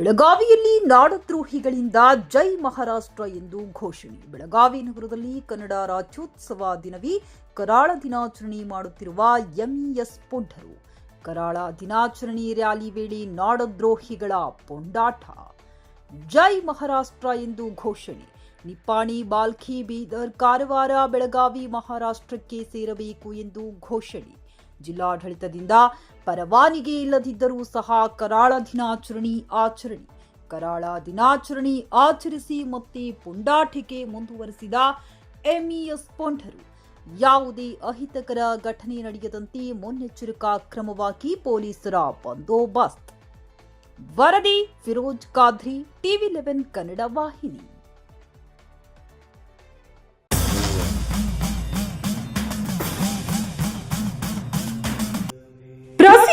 ಬೆಳಗಾವಿಯಲ್ಲಿ ನಾಡದ್ರೋಹಿಗಳಿಂದ ಜೈ ಮಹಾರಾಷ್ಟ್ರ ಎಂದು ಘೋಷಣೆ. ಬೆಳಗಾವಿ ನಗರದಲ್ಲಿ ಕನ್ನಡ ರಾಜ್ಯೋತ್ಸವ ದಿನವೇ ಕರಾಳ ದಿನಾಚರಣೆ ಮಾಡುತ್ತಿರುವ ಎಂಇಎಸ್ ಪೊಂಡರು ಕರಾಳ ದಿನಾಚರಣೆ ರ್ಯಾಲಿ ವೇಳೆ ನಾಡದ್ರೋಹಿಗಳ ಪೊಂಡಾಟ. ಜೈ ಮಹಾರಾಷ್ಟ್ರ ಎಂದು ಘೋಷಣೆ. ನಿಪ್ಪಾಣಿ ಬಾಲ್ಖಿ ಬೀದರ್, ಕಾರವಾರ, ಬೆಳಗಾವಿ ಮಹಾರಾಷ್ಟ್ರಕ್ಕೆ ಸೇರಬೇಕು ಎಂದು ಘೋಷಣೆ. ಜಿಲ್ಲಾಡಳಿತದಿಂದ ಪರವಾನಿಗೆ ಇಲ್ಲದಿದ್ದರೂ ಸಹ ಕರಾಳ ದಿನಾಚರಣೆ ಆಚರಣೆ. ಕರಾಳ ದಿನಾಚರಣೆ ಆಚರಿಸಿ ಮತ್ತೆ ಪುಂಡಾಟಿಕೆ ಮುಂದುವರೆಸಿದ ಎಂಇಎಸ್ ಪೊಂಡರು ಯಾವುದೇ ಅಹಿತಕರ ಘಟನೆ ನಡೆಯದಂತೆ ಮುನ್ನೆಚ್ಚರಿಕಾ ಕ್ರಮವಾಗಿ ಪೊಲೀಸರ ಬಂದೋಬಸ್ತ್. ವರದಿ ಫಿರೋಜ್ ಕಾದ್ರಿ ಟಿವಿ ಲೆವೆನ್ ಕನ್ನಡ ವಾಹಿನಿ.